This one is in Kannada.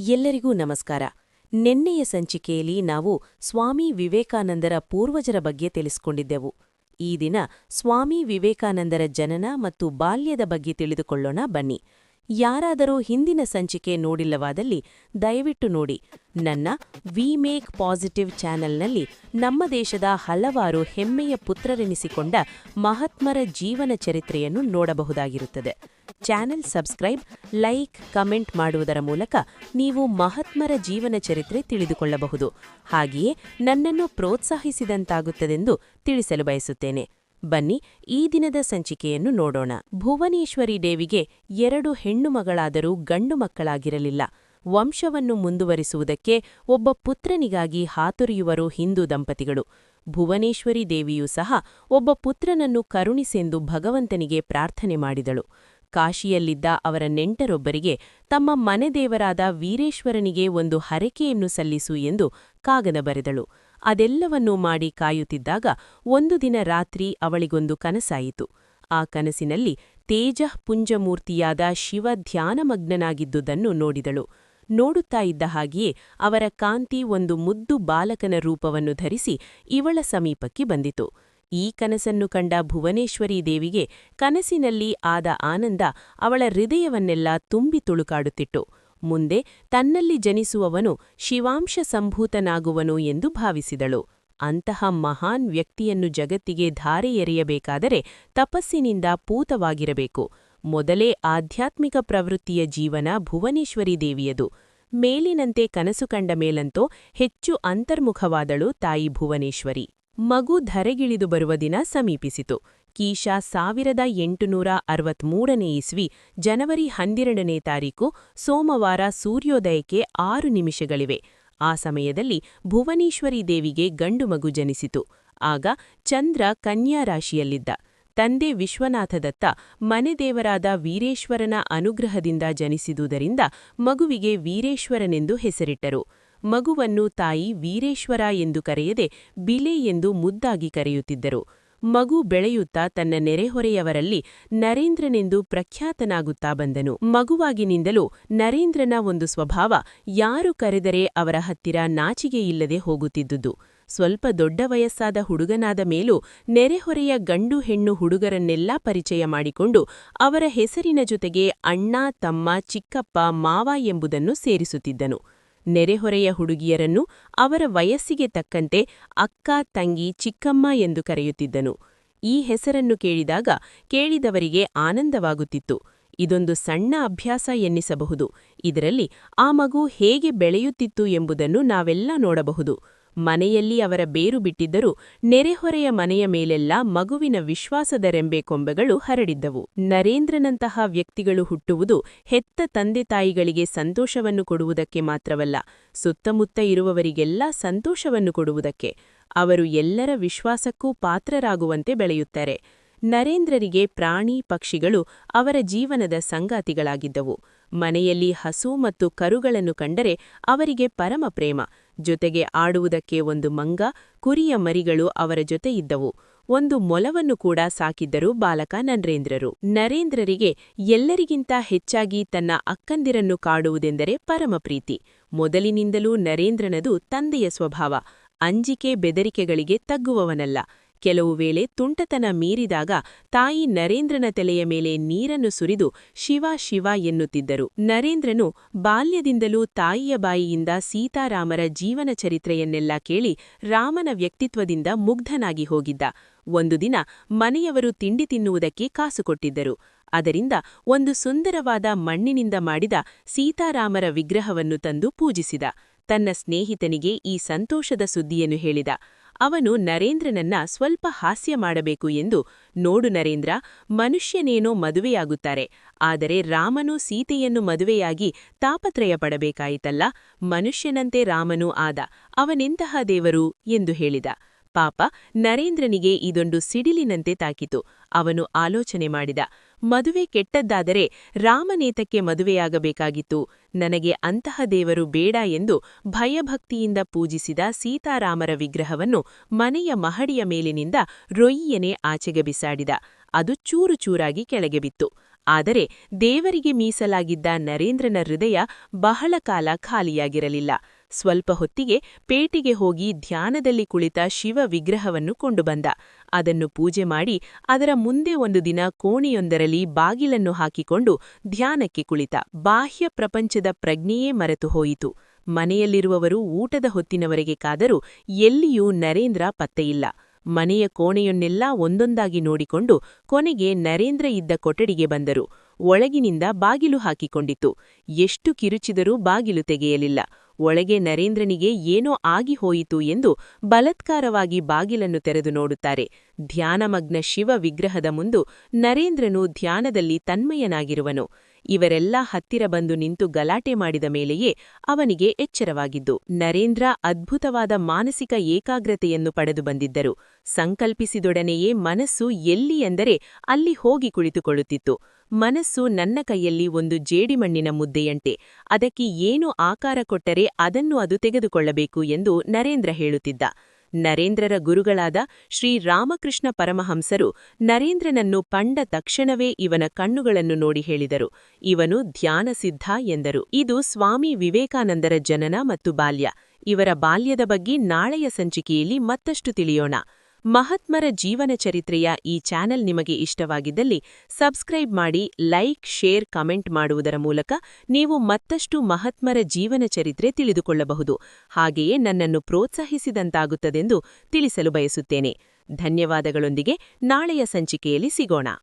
ಎಲ್ಲರಿಗೂ ನಮಸ್ಕಾರ. ನೆನ್ನೆಯ ಸಂಚಿಕೆಯಲ್ಲಿ ನಾವು ಸ್ವಾಮಿ ವಿವೇಕಾನಂದರ ಪೂರ್ವಜರ ಬಗ್ಗೆ ತಿಳಿಸಿಕೊಂಡಿದ್ದೆವು. ಈ ದಿನ ಸ್ವಾಮಿ ವಿವೇಕಾನಂದರ ಜನನ ಮತ್ತು ಬಾಲ್ಯದ ಬಗ್ಗೆ ತಿಳಿದುಕೊಳ್ಳೋಣ ಬನ್ನಿ. ಯಾರಾದರೂ ಹಿಂದಿನ ಸಂಚಿಕೆ ನೋಡಿಲ್ಲವಾದಲ್ಲಿ ದಯವಿಟ್ಟು ನೋಡಿ ನನ್ನ ವಿ ಮೇಕ್ ಪಾಸಿಟಿವ್ ಚಾನೆಲ್ನಲ್ಲಿ ನಮ್ಮ ದೇಶದ ಹಲವಾರು ಹೆಮ್ಮೆಯ ಪುತ್ರರೆನಿಸಿಕೊಂಡ ಮಹಾತ್ಮರ ಜೀವನ ಚರಿತ್ರೆಯನ್ನು ನೋಡಬಹುದಾಗಿರುತ್ತದೆ. ಚಾನೆಲ್ ಸಬ್ಸ್ಕ್ರೈಬ್, ಲೈಕ್, ಕಮೆಂಟ್ ಮಾಡುವುದರ ಮೂಲಕ ನೀವು ಮಹಾತ್ಮರ ಜೀವನ ಚರಿತ್ರೆ ತಿಳಿದುಕೊಳ್ಳಬಹುದು. ಹಾಗೆಯೇ ನನ್ನನ್ನು ಪ್ರೋತ್ಸಾಹಿಸಿದಂತಾಗುತ್ತದೆಂದು ತಿಳಿಸಲು ಬಯಸುತ್ತೇನೆ. ಬನ್ನಿ, ಈ ದಿನದ ಸಂಚಿಕೆಯನ್ನು ನೋಡೋಣ. ಭುವನೇಶ್ವರಿ ದೇವಿಗೆ ಎರಡು ಹೆಣ್ಣು ಮಗಳಾದರೂ ಗಂಡು ಮಕ್ಕಳಾಗಿರಲಿಲ್ಲ. ವಂಶವನ್ನು ಮುಂದುವರಿಸುವುದಕ್ಕೆ ಒಬ್ಬ ಪುತ್ರನಿಗಾಗಿ ಹಾತೊರೆಯುವರು ಹಿಂದೂ ದಂಪತಿಗಳು. ಭುವನೇಶ್ವರಿ ದೇವಿಯೂ ಸಹ ಒಬ್ಬ ಪುತ್ರನನ್ನು ಕರುಣಿಸೆಂದು ಭಗವಂತನಿಗೆ ಪ್ರಾರ್ಥನೆ ಮಾಡಿದಳು. ಕಾಶಿಯಲ್ಲಿದ್ದ ಅವರ ನೆಂಟರೊಬ್ಬರಿಗೆ ತಮ್ಮ ಮನೆದೇವರಾದ ವೀರೇಶ್ವರನಿಗೆ ಒಂದು ಹರಕೆಯನ್ನು ಸಲ್ಲಿಸು ಎಂದು ಕಾಗದ ಬರೆದಳು. ಅದೆಲ್ಲವನ್ನೂ ಮಾಡಿ ಕಾಯುತ್ತಿದ್ದಾಗ ಒಂದು ದಿನ ರಾತ್ರಿ ಅವಳಿಗೊಂದು ಕನಸಾಯಿತು. ಆ ಕನಸಿನಲ್ಲಿ ತೇಜಃ ಪುಂಜಮೂರ್ತಿಯಾದ ಶಿವ ಧ್ಯಾನಮಗ್ನನಾಗಿದ್ದುದನ್ನು ನೋಡಿದಳು. ನೋಡುತ್ತಾ ಇದ್ದ ಹಾಗೆಯೇ ಅವರ ಕಾಂತಿ ಒಂದು ಮುದ್ದು ಬಾಲಕನ ರೂಪವನ್ನು ಧರಿಸಿ ಇವಳ ಸಮೀಪಕ್ಕೆ ಬಂದಿತು. ಈ ಕನಸನ್ನು ಕಂಡ ಭುವನೇಶ್ವರಿ ದೇವಿಗೆ ಕನಸಿನಲ್ಲಿ ಆದ ಆನಂದ ಅವಳ ಹೃದಯವನ್ನೆಲ್ಲ ತುಂಬಿ ತುಳುಕಾಡುತ್ತಿತ್ತು. ಮುಂದೆ ತನ್ನಲ್ಲಿ ಜನಿಸುವವನು ಶಿವಾಂಶ ಸಂಭೂತನಾಗುವನು ಎಂದು ಭಾವಿಸಿದಳು. ಅಂತಹ ಮಹಾನ್ ವ್ಯಕ್ತಿಯನ್ನು ಜಗತ್ತಿಗೆ ಧಾರೆ ಎರೆಯಬೇಕಾದರೆ ತಪಸ್ಸಿನಿಂದ ಪೂತವಾಗಿರಬೇಕು. ಮೊದಲೇ ಆಧ್ಯಾತ್ಮಿಕ ಪ್ರವೃತ್ತಿಯ ಜೀವನ ಭುವನೇಶ್ವರಿ ದೇವಿಯದು. ಮೇಲಿನಂತೆ ಕನಸು ಕಂಡ ಮೇಲಂತೋ ಹೆಚ್ಚು ಅಂತರ್ಮುಖವಾದಳು ತಾಯಿ ಭುವನೇಶ್ವರಿ. ಮಗು ಧರೆಗಿಳಿದು ಬರುವ ದಿನ ಸಮೀಪಿಸಿತು. ಕೀಶಾ ಸಾವಿರದ ಎಂಟುನೂರ ಅರವತ್ಮೂರನೇ ಇಸ್ವಿ ಜನವರಿ ಹನ್ನೆರಡನೇ ತಾರೀಕು ಸೋಮವಾರ ಸೂರ್ಯೋದಯಕ್ಕೆ ಆರು ನಿಮಿಷಗಳಿವೆ. ಆ ಸಮಯದಲ್ಲಿ ಭುವನೇಶ್ವರಿ ದೇವಿಗೆ ಗಂಡು ಮಗು ಜನಿಸಿತು. ಆಗ ಚಂದ್ರ ಕನ್ಯಾ ರಾಶಿಯಲ್ಲಿದ್ದ. ತಂದೆ ವಿಶ್ವನಾಥದತ್ತ ಮನೆದೇವರಾದ ವೀರೇಶ್ವರನ ಅನುಗ್ರಹದಿಂದ ಜನಿಸಿದುದರಿಂದ ಮಗುವಿಗೆ ವೀರೇಶ್ವರನೆಂದು ಹೆಸರಿಟ್ಟರು. ಮಗುವನ್ನು ತಾಯಿ ವೀರೇಶ್ವರ ಎಂದು ಕರೆಯದೆ ಬಿಲೆ ಎಂದು ಮುದ್ದಾಗಿ ಕರೆಯುತ್ತಿದ್ದರು. ಮಗು ಬೆಳೆಯುತ್ತಾ ತನ್ನ ನೆರೆಹೊರೆಯವರಲ್ಲಿ ನರೇಂದ್ರನೆಂದು ಪ್ರಖ್ಯಾತನಾಗುತ್ತಾ ಬಂದನು. ಮಗುವಾಗಿನಿಂದಲೂ ನರೇಂದ್ರನ ಒಂದು ಸ್ವಭಾವ ಯಾರು ಕರೆದರೆ ಅವರ ಹತ್ತಿರ ನಾಚಿಗೆಯಿಲ್ಲದೆ ಹೋಗುತ್ತಿದ್ದುದು. ಸ್ವಲ್ಪ ದೊಡ್ಡ ವಯಸ್ಸಾದ ಹುಡುಗನಾದ ಮೇಲೂ ನೆರೆಹೊರೆಯ ಗಂಡು ಹೆಣ್ಣು ಹುಡುಗರನ್ನೆಲ್ಲಾ ಪರಿಚಯ ಮಾಡಿಕೊಂಡು ಅವರ ಹೆಸರಿನ ಜೊತೆಗೆ ಅಣ್ಣ, ತಮ್ಮ, ಚಿಕ್ಕಪ್ಪ, ಮಾವ ಎಂಬುದನ್ನು ಸೇರಿಸುತ್ತಿದ್ದನು. ನೆರೆಹೊರೆಯ ಹುಡುಗಿಯರನ್ನು ಅವರ ವಯಸ್ಸಿಗೆ ತಕ್ಕಂತೆ ಅಕ್ಕ, ತಂಗಿ, ಚಿಕ್ಕಮ್ಮ ಎಂದು ಕರೆಯುತ್ತಿದ್ದನು. ಈ ಹೆಸರನ್ನು ಕೇಳಿದಾಗ ಕೇಳಿದವರಿಗೆ ಆನಂದವಾಗುತ್ತಿತ್ತು. ಇದೊಂದು ಸಣ್ಣ ಅಭ್ಯಾಸ ಎನ್ನಿಸಬಹುದು. ಇದರಲ್ಲಿ ಆ ಮಗು ಹೇಗೆ ಬೆಳೆಯುತ್ತಿತ್ತು ಎಂಬುದನ್ನು ನಾವೆಲ್ಲ ನೋಡಬಹುದು. ಮನೆಯಲ್ಲಿ ಅವರ ಬೇರು ಬಿಟ್ಟಿದ್ದರೂ ನೆರೆಹೊರೆಯ ಮನೆಯ ಮೇಲೆಲ್ಲ ಮಗುವಿನ ವಿಶ್ವಾಸದ ರೆಂಬೆ ಕೊಂಬೆಗಳು ಹರಡಿದ್ದವು. ನರೇಂದ್ರನಂತಹ ವ್ಯಕ್ತಿಗಳು ಹುಟ್ಟುವುದು ಹೆತ್ತ ತಂದೆ ತಾಯಿಗಳಿಗೆ ಸಂತೋಷವನ್ನು ಕೊಡುವುದಕ್ಕೆ ಮಾತ್ರವಲ್ಲ, ಸುತ್ತಮುತ್ತ ಇರುವವರಿಗೆಲ್ಲ ಸಂತೋಷವನ್ನು ಕೊಡುವುದಕ್ಕೆ. ಅವರು ಎಲ್ಲರ ವಿಶ್ವಾಸಕ್ಕೂ ಪಾತ್ರರಾಗುವಂತೆ ಬೆಳೆಯುತ್ತಾರೆ. ನರೇಂದ್ರರಿಗೆ ಪ್ರಾಣಿ ಪಕ್ಷಿಗಳು ಅವರ ಜೀವನದ ಸಂಗಾತಿಗಳಾಗಿದ್ದವು. ಮನೆಯಲ್ಲಿ ಹಸು ಮತ್ತು ಕರುಗಳನ್ನು ಕಂಡರೆ ಅವರಿಗೆ ಪರಮ ಪ್ರೇಮ. ಜೊತೆಗೆ ಆಡುವುದಕ್ಕೆ ಒಂದು ಮಂಗ, ಕುರಿಯ ಮರಿಗಳು ಅವರ ಜೊತೆ ಇದ್ದವು. ಒಂದು ಮೊಲವನ್ನು ಕೂಡ ಸಾಕಿದ್ದರು ಬಾಲಕ ನರೇಂದ್ರರು. ನರೇಂದ್ರರಿಗೆ ಎಲ್ಲರಿಗಿಂತ ಹೆಚ್ಚಾಗಿ ತನ್ನ ಅಕ್ಕಂದಿರನ್ನು ಕಾಡುವುದೆಂದರೆ ಪರಮ ಪ್ರೀತಿ. ಮೊದಲಿನಿಂದಲೂ ನರೇಂದ್ರನದು ತಂದೆಯ ಸ್ವಭಾವ. ಅಂಜಿಕೆ ಬೆದರಿಕೆಗಳಿಗೆ ತಗ್ಗುವವನಲ್ಲ. ಕೆಲವು ವೇಳೆ ತುಂಟತನ ಮೀರಿದಾಗ ತಾಯಿ ನರೇಂದ್ರನ ತಲೆಯ ಮೇಲೆ ನೀರನ್ನು ಸುರಿದು ಶಿವ ಶಿವ ಎನ್ನುತ್ತಿದ್ದರು. ನರೇಂದ್ರನು ಬಾಲ್ಯದಿಂದಲೂ ತಾಯಿಯ ಬಾಯಿಯಿಂದ ಸೀತಾರಾಮರ ಜೀವನ ಚರಿತ್ರೆಯನ್ನೆಲ್ಲ ಕೇಳಿ ರಾಮನ ವ್ಯಕ್ತಿತ್ವದಿಂದ ಮುಗ್ಧನಾಗಿ ಹೋಗಿದ್ದ. ಒಂದು ದಿನ ಮನೆಯವರು ತಿಂಡಿ ತಿನ್ನುವುದಕ್ಕೆ ಕಾಸು ಕೊಟ್ಟಿದ್ದರು. ಅದರಿಂದ ಒಂದು ಸುಂದರವಾದ ಮಣ್ಣಿನಿಂದ ಮಾಡಿದ ಸೀತಾರಾಮರ ವಿಗ್ರಹವನ್ನು ತಂದು ಪೂಜಿಸಿದ. ತನ್ನ ಸ್ನೇಹಿತನಿಗೆ ಈ ಸಂತೋಷದ ಸುದ್ದಿಯನ್ನು ಹೇಳಿದ. ಅವನು ನರೇಂದ್ರನನ್ನ ಸ್ವಲ್ಪ ಹಾಸ್ಯ ಮಾಡಬೇಕು ಎಂದು ನೋಡು ನರೇಂದ್ರ, ಮನುಷ್ಯನೇನೋ ಮದುವೆಯಾಗುತ್ತಾರೆ, ಆದರೆ ರಾಮನು ಸೀತೆಯನ್ನು ಮದುವೆಯಾಗಿ ತಾಪತ್ರಯ ಪಡಬೇಕಾಯಿತಲ್ಲ ಮನುಷ್ಯನಂತೆ ರಾಮನೂ ಆದ ಅವನೆಂತಹ ದೇವರು ಎಂದು ಹೇಳಿದ. ಪಾಪ ನರೇಂದ್ರನಿಗೆ ಇದೊಂದು ಸಿಡಿಲಿನಂತೆ ತಾಕಿತು, ಅವನು ಆಲೋಚನೆ ಮಾಡಿದ. ಮದುವೆ ಕೆಟ್ಟದ್ದಾದರೆ ರಾಮನೇತಕ್ಕೆ ಮದುವೆಯಾಗಬೇಕಾಗಿತ್ತು. ನನಗೆ ಅಂತಹ ದೇವರು ಬೇಡ ಎಂದು ಭಯಭಕ್ತಿಯಿಂದ ಪೂಜಿಸಿದ ಸೀತಾರಾಮರ ವಿಗ್ರಹವನ್ನು ಮನೆಯ ಮಹಡಿಯ ಮೇಲಿನಿಂದ ರೊಯ್ಯನೆ ಆಚೆಗೆ ಬಿಸಾಡಿದ. ಅದು ಚೂರು ಚೂರಾಗಿ ಕೆಳಗೆ ಬಿತ್ತು. ಆದರೆ ದೇವರಿಗೆ ಮೀಸಲಾಗಿದ್ದ ನರೇಂದ್ರನ ಹೃದಯ ಬಹಳ ಕಾಲ ಖಾಲಿಯಾಗಿರಲಿಲ್ಲ. ಸ್ವಲ್ಪ ಹೊತ್ತಿಗೆ ಪೇಟಿಗೆ ಹೋಗಿ ಧ್ಯಾನದಲ್ಲಿ ಕುಳಿತ ಶಿವ ವಿಗ್ರಹವನ್ನು ಕೊಂಡುಬಂದ ಅದನ್ನು ಪೂಜೆ ಮಾಡಿ ಅದರ ಮುಂದೆ ಒಂದು ದಿನ ಕೋಣೆಯೊಂದರಲ್ಲಿ ಬಾಗಿಲನ್ನು ಹಾಕಿಕೊಂಡು ಧ್ಯಾನಕ್ಕೆ ಕುಳಿತ. ಬಾಹ್ಯ ಪ್ರಪಂಚದ ಪ್ರಜ್ಞೆಯೇ ಮರೆತು ಹೋಯಿತು. ಮನೆಯಲ್ಲಿರುವವರು ಊಟದ ಹೊತ್ತಿನವರೆಗೆ ಕಾದರೂ ಎಲ್ಲಿಯೂ ನರೇಂದ್ರ ಪತ್ತೆಯಿಲ್ಲ. ಮನೆಯ ಕೋಣೆಯನ್ನೆಲ್ಲ ಒಂದೊಂದಾಗಿ ನೋಡಿಕೊಂಡು ಕೊನೆಗೆ ನರೇಂದ್ರ ಇದ್ದ ಕೊಠಡಿಗೆ ಬಂದರು. ಒಳಗಿನಿಂದ ಬಾಗಿಲು ಹಾಕಿಕೊಂಡಿತು ಎಷ್ಟು ಕಿರುಚಿದರೂ ಬಾಗಿಲು ತೆಗೆಯಲಿಲ್ಲ. ಒಳಗೆ ನರೇಂದ್ರನಿಗೆ ಏನೋ ಆಗಿ ಹೋಯಿತು ಎಂದು ಬಲತ್ಕಾರವಾಗಿ ಬಾಗಿಲನ್ನು ತೆರೆದು ನೋಡುತ್ತಾರೆ. ಧ್ಯಾನಮಗ್ನ ಶಿವ ವಿಗ್ರಹದ ಮುಂದು ನರೇಂದ್ರನು ಧ್ಯಾನದಲ್ಲಿ ತನ್ಮಯನಾಗಿರುವನು. ಇವರೆಲ್ಲ ಹತ್ತಿರ ಬಂದು ನಿಂತು ಗಲಾಟೆ ಮಾಡಿದ ಮೇಲೆಯೇ ಅವನಿಗೆ ಎಚ್ಚರವಾಗಿದ್ದು, ನರೇಂದ್ರ ಅದ್ಭುತವಾದ ಮಾನಸಿಕ ಏಕಾಗ್ರತೆಯನ್ನು ಪಡೆದು ಬಂದಿದ್ದರು. ಸಂಕಲ್ಪಿಸಿದೊಡನೆಯೇ ಮನಸ್ಸು ಎಲ್ಲಿ ಎಂದರೆ ಅಲ್ಲಿ ಹೋಗಿ ಕುಳಿತುಕೊಳ್ಳುತ್ತಿತ್ತು. ಮನಸ್ಸು ನನ್ನ ಕೈಯಲ್ಲಿ ಒಂದು ಜೇಡಿಮಣ್ಣಿನ ಮುದ್ದೆಯಂತೆ, ಅದಕ್ಕೆ ಏನು ಆಕಾರ ಕೊಟ್ಟರೆ ಅದನ್ನು ಅದು ತೆಗೆದುಕೊಳ್ಳಬೇಕು ಎಂದು ನರೇಂದ್ರ ಹೇಳುತ್ತಿದ್ದ. ನರೇಂದ್ರರ ಗುರುಗಳಾದ ಶ್ರೀ ರಾಮಕೃಷ್ಣ ಪರಮಹಂಸರು ನರೇಂದ್ರನನ್ನು ಪಂಡ ತಕ್ಷಣವೇ ಇವನ ಕಣ್ಣುಗಳನ್ನು ನೋಡಿ ಹೇಳಿದರು. ಇವನು ಧ್ಯಾನಸಿದ್ಧ ಎಂದರು. ಇದು ಸ್ವಾಮಿ ವಿವೇಕಾನಂದರ ಜನನ ಮತ್ತು ಬಾಲ್ಯ. ಇವರ ಬಾಲ್ಯದ ಬಗ್ಗೆ ನಾಳೆಯ ಸಂಚಿಕೆಯಲ್ಲಿ ಮತ್ತಷ್ಟು ತಿಳಿಯೋಣ. ಮಹಾತ್ಮರ ಜೀವನ ಚರಿತ್ರೆಯ ಈ ಚಾನೆಲ್ ನಿಮಗೆ ಇಷ್ಟವಾಗಿದ್ದಲ್ಲಿ ಸಬ್ಸ್ಕ್ರೈಬ್ ಮಾಡಿ, ಲೈಕ್, ಶೇರ್, ಕಮೆಂಟ್ ಮಾಡುವುದರ ಮೂಲಕ ನೀವು ಮತ್ತಷ್ಟು ಮಹಾತ್ಮರ ಜೀವನ ಚರಿತ್ರೆ ತಿಳಿದುಕೊಳ್ಳಬಹುದು. ಹಾಗೆಯೇ ನನ್ನನ್ನು ಪ್ರೋತ್ಸಾಹಿಸಿದಂತಾಗುತ್ತದೆಂದು ತಿಳಿಸಲು ಬಯಸುತ್ತೇನೆ. ಧನ್ಯವಾದಗಳೊಂದಿಗೆ ನಾಳೆಯ ಸಂಚಿಕೆಯಲ್ಲಿ ಸಿಗೋಣ.